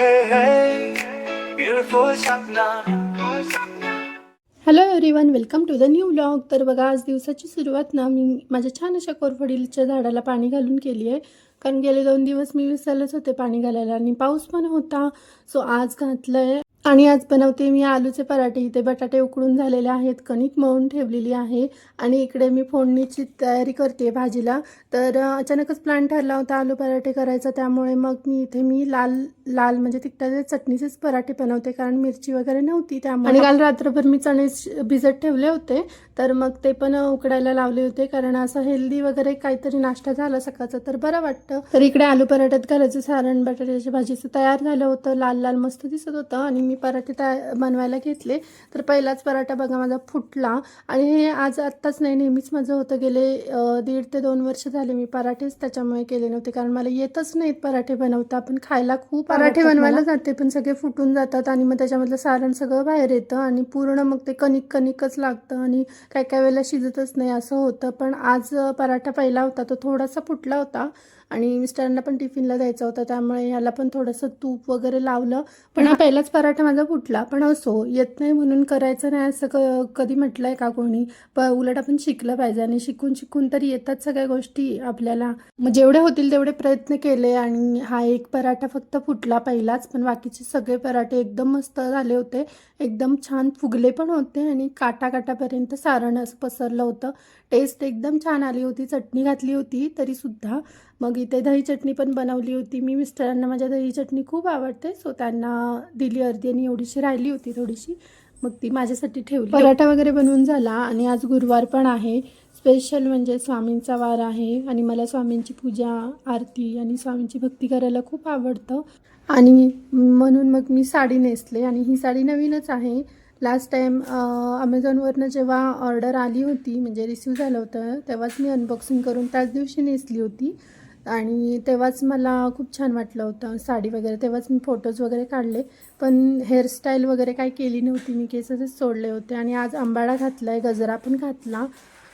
hey, hey, beautiful Sapna. Hello everyone welcome to the new blog तर बघा आज दिवसाची सुरुवात ना मी माझ्या छान अशा कोरफडीलच्या झाडाला पाणी घालून केली आहे कारण गेले दोन दिवस मी विसरलंच होते पाणी घालायला आणि पाऊस पण होता सो आज घातलं आहे आणि आज बनवते मी आलूचे पराठे. इथे बटाटे उकडून झालेले आहेत. कणिक मळून ठेवलेली आहे. आणि इकडे मी फोडणीची तयारी करते भाजीला. तर अचानकच प्लॅन ठरला होता आलू पराठे करायचा. त्यामुळे मग मी इथे मी लाल लाल म्हणजे तिखटाचे चटणीचेच पराठे बनवते. कारण मिरची वगैरे नव्हती. त्यामुळे आणि काल रात्रभर मी चणे भिजत ठेवले होते. तर मग ते पण उकडायला लावले होते. कारण असं हेल्दी वगैरे काहीतरी नाश्ता झाला सकाळचा. तर बरं वाटतं. तर इकडे आलू पराठ्यात घालायचं सारण बटाट्याच्या भाजीचं तयार झालं होतं. लाल लाल मस्त दिसत होतं. आणि मी पराठे तया बनवायला घेतले. तर पहिलाच पराठा बघा माझा फुटला. आणि हे आज आत्ताच नाही नेहमीच माझं होतं. गेले दीड ते दोन वर्ष झाले मी पराठेच त्याच्यामुळे केले नव्हते. कारण मला येतच नाहीत पराठे बनवता. पण खायला खूप पराठे बनवायला जाते पण सगळे फुटून जातात आणि मग त्याच्यामधलं सारण सगळं बाहेर येतं आणि पूर्ण मग ते कणिक कणिकच लागतं आणि काय काय वेळेला शिजतच नाही असं होतं. पण आज पराठा पहिला होता तो थोडासा फुटला होता. आणि मिस्टरांना पण टिफिनला द्यायचा होता त्यामुळे याला पण थोडंसं तूप वगैरे लावलं. पण हा पहिलाच पराठा माझा फुटला पण असो येत नाही म्हणून करायचं नाही असं क कधी म्हटलंय का कोणी? प उलट आपण शिकलं पाहिजे आणि शिकून शिकून तरी येतात सगळ्या गोष्टी आपल्याला. मग जेवढे होतील तेवढे प्रयत्न केले आणि हा एक पराठा फक्त फुटला पहिलाच पण बाकीचे सगळे पराठे एकदम मस्त झाले होते. एकदम छान फुगले पण होते आणि काटा काटापर्यंत सारण असं पसरलं होतं. टेस्ट एकदम छान आली होती चटणी घातली होती तरीसुद्धा. मग इथे दही चटणी पण बनवली होती. मी मिस्टरांना माझ्या दही चटणी खूप आवडते सो त्यांना दिली अर्धी आणि एवढीशी राहिली होती थोडीशी. मग ती माझ्यासाठी ठेवली. पराठा वगैरे बनवून झाला आणि आज गुरुवार पण आहे. स्पेशल म्हणजे स्वामींचा वार आहे आणि मला स्वामींची पूजा आरती आणि स्वामींची भक्ती करायला खूप आवडतं. आणि म्हणून मग मी साडी नेसले आणि ही साडी नवीनच आहे. लास्ट टाईम अमेझॉनवरनं जेव्हा ऑर्डर आली होती म्हणजे रिसिव्ह झालं होतं तेव्हाच मी अनबॉक्सिंग करून त्याच दिवशी नेसली होती. आणि तेव्हाच मला खूप छान वाटलं होतं. साडी वगैरे तेव्हाच मी फोटोज वगैरे काढले. पण हेअरस्टाईल वगैरे काही केली नव्हती. मी केसच सोडले होते. आणि आज आंबाडा घातला आहे गजरा पण घातला.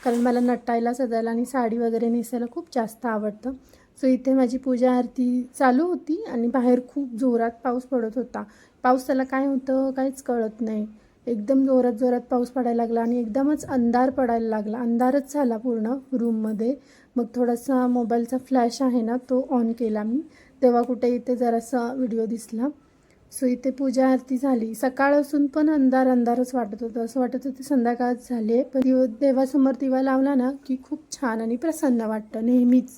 कारण मला नटायला सजायला आणि साडी वगैरे नेसायला खूप जास्त आवडतं. सो इथे माझी पूजा आरती चालू होती. आणि बाहेर खूप जोरात पाऊस पडत होता. पावसाला काय होतं काहीच कळत नाही. एकदम जोरात जोरात पाऊस पडायला लागला आणि एकदमच अंधार पडायला लागला. अंधारच झाला पूर्ण रूममध्ये मग थोडासा मोबाईलचा फ्लॅश आहे ना तो ऑन केला मी. तेव्हा कुठे इथे जरासा व्हिडिओ दिसला. सो इथे पूजा आरती झाली. सकाळ असून पण अंधार अंधारच वाटत होतं. असं वाटत होतं संध्याकाळच झाले पण देवासमोर दिवा लावला ना की खूप छान आणि प्रसन्न वाटतं नेहमीच.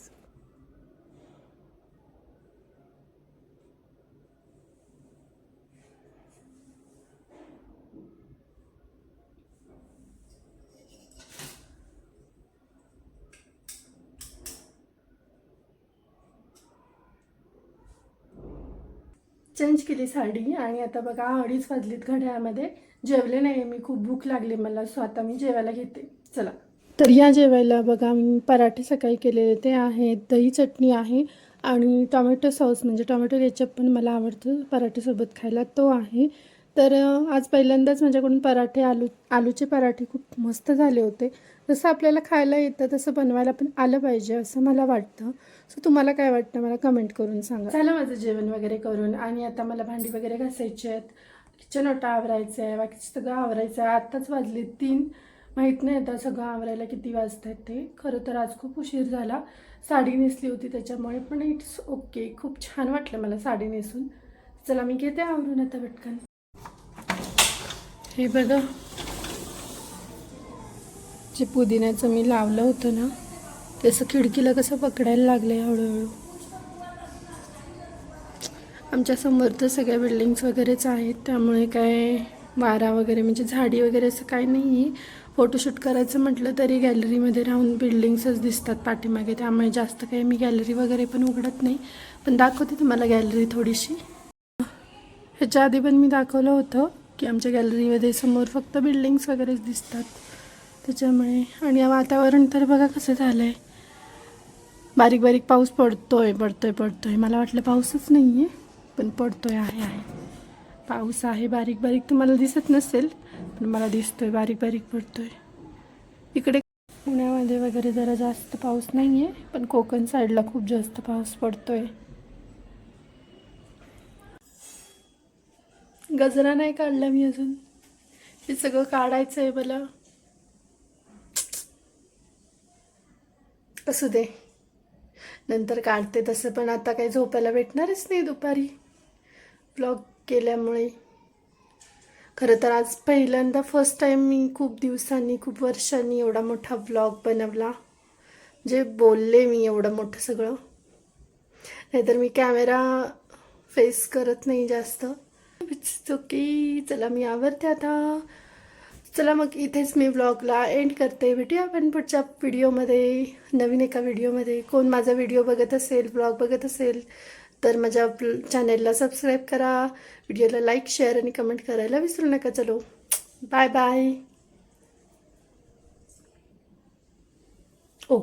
चेंज केली साडी आणि आता बघा अडीच वाजलीत घड्याळामध्ये. जेवले नाही मी खूप भूक लागली मला सो आता मी जेवायला घेते. चला. तर या जेवायला बघा मी पराठे सकाळी केलेले ते आहेत दही चटणी आहे आणि टोमॅटो सॉस. म्हणजे टोमॅटो केचप पण मला आवडतं पराठेसोबत खायला तो आहे. तर आज पहिल्यांदाच माझ्याकडून पराठे आलू आलूचे पराठे खूप मस्त झाले होते. जसं आपल्याला खायला येतं तसं बनवायला पण आलं पाहिजे असं मला वाटतं. सो तुम्हाला काय वाटतं? मला कमेंट करून सांगा. झालं माझं जेवण वगैरे करून आणि आता मला भांडी वगैरे घासायची आहेत. किचन ओटा आवरायचं आहे बाकीचं सगळं आवरायचं आहे. आत्ताच वाजले तीन. माहीत नाही आता सगळं आवरायला किती वाजत आहेत ते. खरं तर आज खूप उशीर झाला. साडी नेसली होती त्याच्यामुळे पण इट्स ओके खूप छान वाटलं मला साडी नेसून. चला मी घेते आवरून आता पटकन. हे बघा. जे पुदिन्याचं मी लावलं होतं ना ते खिडकीला कसं पकडायला लागलं हळूहळू. आमच्यासमोर तर सगळ्या बिल्डिंग्स वगैरेच आहेत त्यामुळे काय वारा वगैरे म्हणजे झाडी वगैरे असं काही नाही आहे फोटोशूट करायचं म्हटलं तरी गॅलरीमध्ये राहून बिल्डिंग्सच दिसतात पाठीमागे त्यामुळे जास्त काही मी गॅलरी वगैरे पण उघडत नाही. पण दाखवते तुम्हाला गॅलरी थोडीशी. ह्याच्या आधी पण मी दाखवलं होतं. की आमच्या गॅलरीमध्ये समोर फक्त बिल्डिंग्स वगैरेच दिसतात. त्याच्यामुळे आणि वातावरण तर बघा कसं झालं आहे बारीक बारीक पाऊस पडतो आहे पडतो आहे पडतो आहे मला वाटलं पाऊसच नाही आहे पण पडतो आहे आहे. आहे पाऊस आहे बारीक बारीक तुम्हाला दिसत नसेल पण मला दिसतो आहे बारीक बारीक पडतो आहे इकडे पुण्यामध्ये वगैरे जरा जास्त पाऊस नाही आहे पण कोकण साईडला खूप जास्त पाऊस पडतो आहे गजरा नाही काढला मी अजून. हे सगळं काढायचं आहे मला. असू दे. नंतर काढते तसं पण आता काही झोपायला भेटणारच नाही दुपारी. ब्लॉग केल्यामुळे. खरं तर आज पहिल्यांदा फर्स्ट टाईम मी खूप दिवसांनी खूप वर्षांनी एवढा मोठा ब्लॉग बनवला. जे बोलले मी एवढं मोठं सगळं. नाहीतर मी कॅमेरा फेस करत नाही जास्त. इट्स ओके चला मी आवरते आता. चला मग इथेच मी व्लॉगला एंड करते. भेटूया आपण पुढच्या व्हिडिओमध्ये नवीन एका व्हिडिओमध्ये कोण माझा व्हिडिओ बघत असेल ब्लॉग बघत असेल तर माझ्या चॅनेलला सबस्क्राईब करा. व्हिडिओला लाईक शेअर आणि कमेंट करायला विसरू नका. चलो बाय बाय ओ